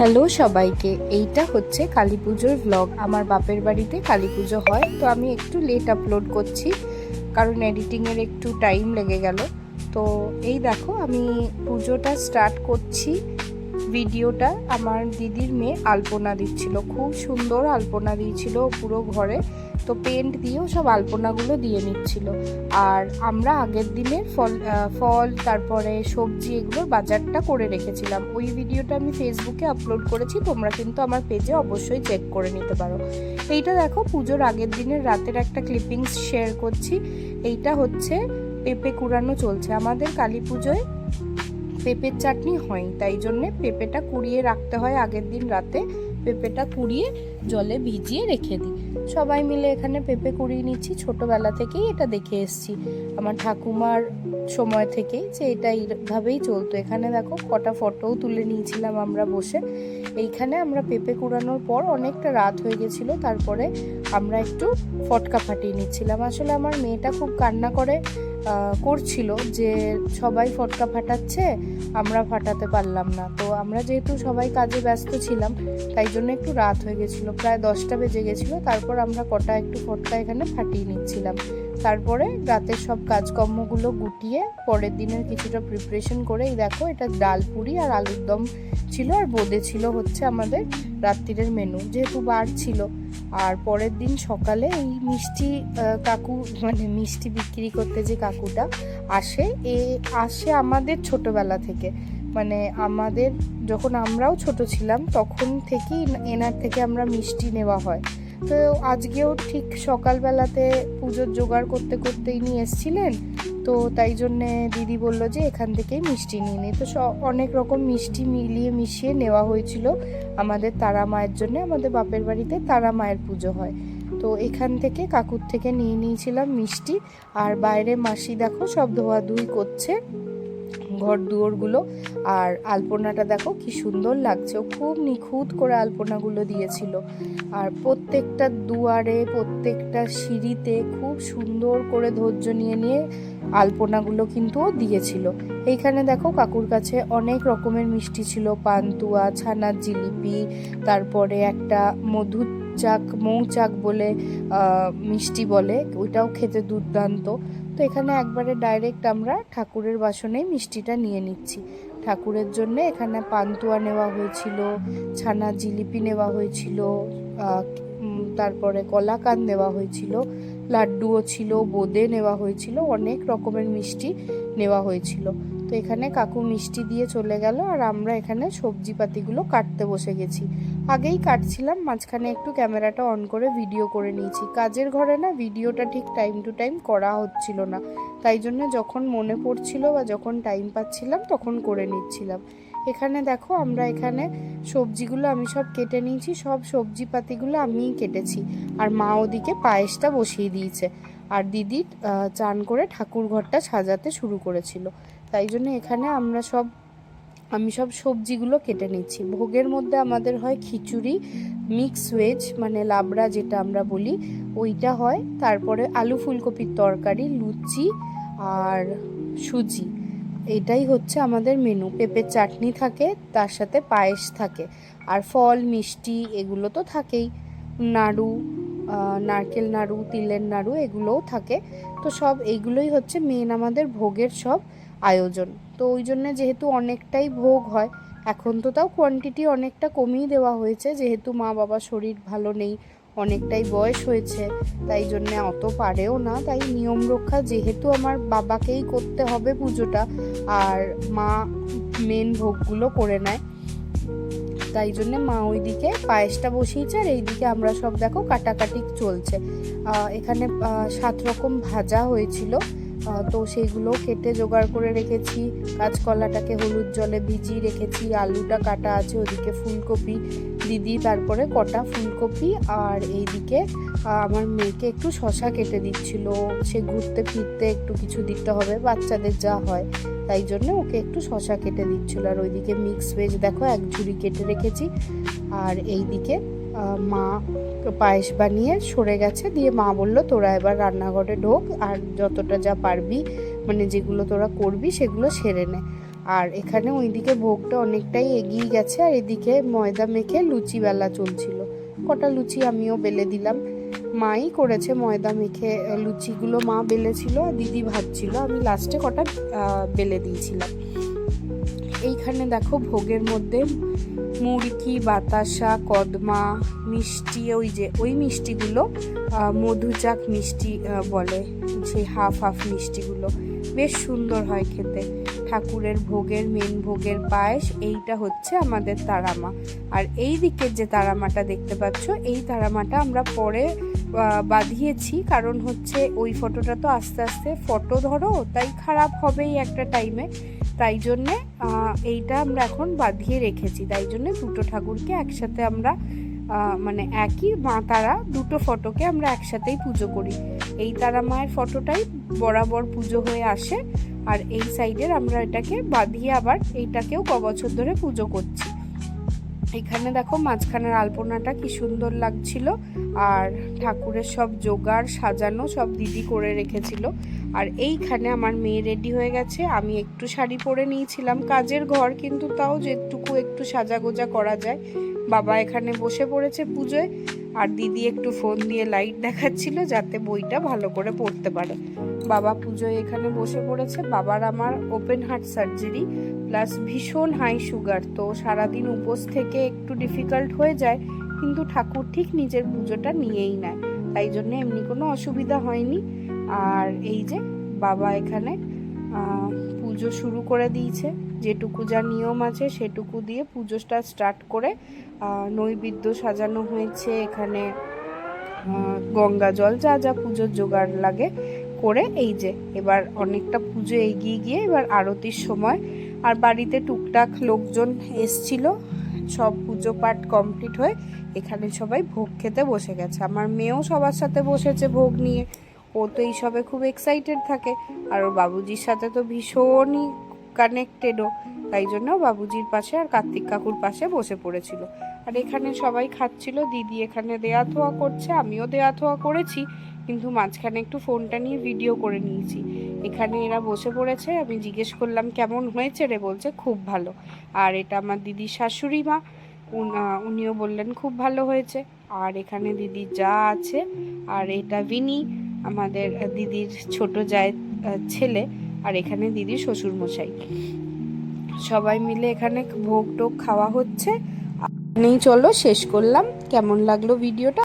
Hello সবাইকে, এইটা হচ্ছে কালী পুজোর ব্লগ আমার বাপের বাড়িতে কালী পুজো হয়, তো আমি একটু লেট আপলোড করছি, কারণ এডিটিংয়ের একটু টাইম লেগে গেল। তো এই দেখো, আমি পুজোটা স্টার্ট করছি। ভিডিওটা আমার দিদির মেয়ে আলপনা দিচ্ছিল। খুব সুন্দর আলপনা দিয়েছিল পুরো ঘরে। তো পেন্ট দিয়েও সব আলপনাগুলো দিয়ে নিচ্ছিল। আর আমরা আগের দিনের ফল ফল, তারপরে সবজি এগুলোর বাজারটা করে রেখেছিলাম। ওই ভিডিওটা আমি ফেসবুকে আপলোড করেছি, তোমরা কিন্তু আমার পেজে অবশ্যই চেক করে নিতে পারো। এইটা দেখো, পুজোর আগের দিনের রাতের একটা ক্লিপিংস শেয়ার করছি। এইটা হচ্ছে পেঁপে কুড়ানো চলছে। আমাদের কালী পুজোয় পেঁপের চাটনি হয়, তাই জন্যে পেঁপেটা কুড়িয়ে রাখতে হয় আগের দিন রাতে। পেঁপেটা কুড়িয়ে জলে ভিজিয়ে রেখে দিই। সবাই মিলে এখানে পেঁপে কুড়িয়ে নিচ্ছি। ছোটোবেলা থেকেই এটা দেখে এসছি। আমার ঠাকুমার সময় থেকেই যে এটা এইভাবেই চলতো। এখানে দেখো কটা ফটোও তুলে নিয়েছিলাম আমরা বসে। এইখানে আমরা পেঁপে কুড়ানোর পর অনেকটা রাত হয়ে গেছিল। তারপরে আমরা একটু ফটকা ফাটিয়ে নিচ্ছিলাম। আসলে আমার মেয়েটা খুব কান্না করে। করছিল যে সবাই ফটকা ফাটাচ্ছে, আমরা ফাটাতে পারলাম না। তো আমরা যেহেতু সবাই কাজে ব্যস্ত ছিলাম, তাই জন্য একটু রাত হয়ে গেছিল। প্রায় দশটা বেজে গেছিল, তারপর আমরা কটা একটু ফটকা এখানে ফাটিয়ে নিচ্ছিলাম। তারপরে রাতের সব কাজকর্মগুলো গুটিয়ে পরের দিনের কিছুটা প্রিপারেশন করে এই দেখো, এটা ডাল পুরি আর আলুর দম ছিল আর বোঁদে ছিল হচ্ছে আমাদের রাত্রিরের মেনু যেহেতু বার ছিল, আর পরের দিন সকালে এই মিষ্টি কাকু মানে মিষ্টি বিক্রি করতে যে কাকুটা আসে, এ আসে আমাদের ছোটবেলা থেকে। মানে আমাদের, যখন আমরাও ছোট ছিলাম, তখন থেকেই এনার থেকে আমরা মিষ্টি নেওয়া হয়। তো আজকেও ঠিক সকালবেলাতে পুজোর জোগাড় করতে করতেই নিয়ে এসছিলেন। তো তাই জন্যে দিদি বলল যে এখান থেকেই মিষ্টি নিয়ে নিই তো অনেক রকম মিষ্টি মিলিয়ে মিশিয়ে নেওয়া হয়েছিল আমাদের তারা মায়ের জন্য। আমাদের বাপের বাড়িতে তারা মায়ের পুজো হয়। তো এখান থেকে কাকুর থেকে নিয়ে নিয়েছিলাম মিষ্টি। আর বাইরে মাসি দেখো সব ধোয়াধুয়ি করছে। ঘর দুয়ারগুলো। আর আলপনাটা দেখো কি সুন্দর লাগছে। খুব নিখুঁত করে আলপনাগুলো দিয়েছিল। আর প্রত্যেকটা দুয়ারে, প্রত্যেকটা সিঁড়িতে খুব সুন্দর করে ধৈর্য নিয়ে নিয়ে আলপনাগুলো কিন্তু দিয়েছিল। এইখানে দেখো কাকুর কাছে অনেক রকমের মিষ্টি ছিল। পান্তুয়া ছানার জিলিপি, তারপরে একটা মধু চাক মৌচাক বলে মিষ্টি বলে। ওইটাও খেতে দুর্দান্ত। তো এখানে একবারে ডাইরেক্ট আমরা ঠাকুরের বাসনেই মিষ্টিটা নিয়ে নিচ্ছি। ঠাকুরের জন্য এখানে পান্তুয়া নেওয়া হয়েছিল, ছানা জিলিপি নেওয়া হয়েছিল তারপরে কলাকান দেওয়া হয়েছিল, লাড্ডুও ছিল, বোঁদে নেওয়া হয়েছিল, অনেক রকমের মিষ্টি নেওয়া হয়েছিল। তো এখানে কাকু মিষ্টি দিয়ে চলে গেল আর আমরা এখানে সবজি পাতিগুলো কাটতে বসে গেছি। আগেই কাটছিলাম, মাঝখানে একটু ক্যামেরাটা অন করে ভিডিও করে নিয়েছি। কাজের ঘরে না ভিডিওটা ঠিক টাইম টু টাইম করা হচ্ছিল না। তাই জন্য যখন মনে পড়ছিল বা যখন টাইম পাচ্ছিলাম তখন করে নিচ্ছিলাম। এখানে দেখো আমরা এখানে সবজিগুলো আমি সব কেটে নিয়েছি, সব সবজি পাতিগুলো আমিই কেটেছি। আর মা ওদিকে পায়েসটা বসিয়ে দিয়েছে। আর দিদি চান করে ঠাকুর ঘরটা সাজাতে শুরু করেছিল। তাই জন্য এখানে আমরা সব, আমি সব সবজিগুলো কেটে নিচ্ছি। ভোগের মধ্যে আমাদের হয় খিচুড়ি মিক্স ভেজ মানে লাবড়া যেটা আমরা বলি, ওইটা হয়। তারপরে আলু ফুলকপির তরকারি, লুচি আর সুজি। এটাই হচ্ছে আমাদের মেনু পেঁপের চাটনি থাকে, তার সাথে পায়েস থাকে। আর ফল, মিষ্টি, এগুলো তো থাকেই। নাড়ু নারকেল নাড়ু, তিলের নাড়ু এগুলোও থাকে। তো সব এইগুলোই হচ্ছে মেন আমাদের ভোগের সব আয়োজন। তো ওই জন্যে যেহেতু অনেকটাই ভোগ হয়, এখন তো তাও কোয়ান্টিটি অনেকটা কমিয়ে দেওয়া হয়েছে। যেহেতু মা বাবা শরীর ভালো নেই, অনেকটাই বয়স হয়েছে, তাই জন্য অত পারেও না। তাই নিয়ম রক্ষা যেহেতু আমার বাবাকেই করতে হবে পুজোটা, আর মা মেন ভোগগুলো করে নেয়। তাই জন্য মা ওইদিকে পায়েসটা বসিয়েছে আর এইদিকে আমরা সব দেখো কাটাকাটি চলছে। এখানে সাত রকম ভাজা হয়েছিল। তো সেইগুলো কেটে জোগাড় করে রেখেছি। কাঁচকলাটাকে হলুদ জলে ভিজিয়ে রেখেছি। আলুটা কাটা আছে ওদিকে ফুলকপি। দিদি তারপরে কটা ফুলকপি আর এইদিকে আমার মেয়েকে একটু শশা কেটে দিচ্ছিল। সে ঘুরতে ফিরতে একটু কিছু দিতে হবে, বাচ্চাদের যা হয়। তাই জন্য ওকে একটু শশা কেটে দিচ্ছিল। আর ওইদিকে মিক্স ভেজ দেখো এক ঝুড়ি কেটে রেখেছি। আর এইদিকে মা পায়েস বানিয়ে সরে গেছে। দিয়ে মা বলল, তোরা এবার রান্নাঘরে ঢোক আর যতটা যা পারবি মানে যেগুলো তোরা করবি, সেগুলো সেরে নে। আর এখানে ওইদিকে ভোগটা অনেকটাই এগিয়ে গেছে। আর এদিকে ময়দা মেখে লুচি বেলা চলছিল। কটা লুচি আমিও বেলে দিলাম। মাই করেছে ময়দা মেখে লুচিগুলো মা বেলেছিল আর দিদি ভাজছিল। আমি লাস্টে কটা বেলে দিয়েছিলাম। এইখানে দেখো ভোগের মধ্যে মুড়কি, বাতাসা, কদমা, মিষ্টি, ওই যে, ওই মিষ্টিগুলো মধুচাক মিষ্টি বলে, সেই হাফ হাফ মিষ্টিগুলো। বেশ সুন্দর হয় খেতে। ঠাকুরের ভোগের মেন ভোগের পায়েস, এইটা হচ্ছে আমাদের তারামা। আর এই দিকের যে তারামাটা দেখতে পাচ্ছ, এই তারামাটা আমরা পরে বাঁধিয়েছি। কারণ হচ্ছে ওই ফটোটা তো আস্তে আস্তে ফটো ধরো, তাই খারাপ হবেই একটা টাইমে তাই জন্যে এইটা আমরা এখন বাঁধিয়ে রেখেছি। তাই জন্যে দুটো ঠাকুরকে একসাথে আমরা মানে একই মা তারা দুটো ফটোকে আমরা একসাথেই পুজো করি। এই তারা মায়ের ফটোটাই বরাবর পুজো হয়ে আসে। আর এই সাইডের আমরা এটাকে বাঁধিয়ে আবার এইটাকেও ক বছর ধরে পুজো করছি। এখানে দেখো মাঝখানের আলপনাটা কি সুন্দর লাগছিল আর ঠাকুরের সব জোগাড় সাজানো সব দিদি করে রেখেছিল। আর এইখানে আমার মেয়ে রেডি হয়ে গেছে। আমি একটু শাড়ি পরে নিয়েছিলাম কাজের ঘর, কিন্তু তাও যেটুকু একটু সাজাগোজা করা যায়। বাবা এখানে বসে পড়েছে পুজোয়। আর দিদি একটু ফোন দিয়ে লাইট দেখাচ্ছিল যাতে বইটা ভালো করে পড়তে পারে। বাবা পুজোয় এখানে বসে পড়েছে। বাবার আমার ওপেন হার্ট সার্জারি প্লাস ভীষণ হাই সুগার তো সারাদিন উপোস থেকে একটু ডিফিকাল্ট হয়ে যায়, কিন্তু ঠাকুর ঠিক নিজের পুজোটা নিয়েই নেয়। তাই জন্য এমনি কোনো অসুবিধা হয়নি। আর এই যে বাবা এখানে পুজো শুরু করে দিয়েছে। যেটুকু যা নিয়ম আছে সেটুকু দিয়ে পুজোটা স্টার্ট করে নৈবেদ্য সাজানো হয়েছে, এখানে গঙ্গা জল যা যা পুজোর জোগাড় লাগে করে, এই যে, এবার অনেকটা পুজো এগিয়ে গিয়ে এবার আরতির সময়, আর বাড়িতে টুকটাক লোকজন এসছিল, সব পুজো পাঠ কমপ্লিট হয়ে এখানে সবাই ভোগ খেতে বসে গেছে। আমার মেয়েও সবার সাথে বসেছে ভোগ নিয়ে, ও তো এইসবে খুব এক্সাইটেড থাকে, আর ওর বাবুজির সাথে তো ভীষণই কানেক্টেডও তাই জন্য বাবুজির পাশে আর কার্তিক কাকুর পাশে বসে পড়েছিল। আর এখানে সবাই খাচ্ছিল, দিদি এখানে দেয়া থোয়া করছে, আমিও দেয়া থোয়া করেছি, কিন্তু মাঝখানে একটু ফোনটা নিয়ে ভিডিও করে নিয়েছি। এখানে এরা বসে পড়েছে, আমি জিজ্ঞেস করলাম, কেমন হয়েছে রে? বলছে, খুব ভালো। আর এটা আমার দিদির শাশুড়ি মা, উন- উনিও বললেন, খুব ভালো হয়েছে। আর এখানে দিদি যা আছে, আর এটা বিনি আমাদের দিদির ছোট যায় ছেলে আর এখানে দিদি শ্বশুর মশাই সবাই মিলে এখানে ভোগ টোগ খাওয়া হচ্ছে। নেই চলো, শেষ করলাম। কেমন লাগল ভিডিওটা?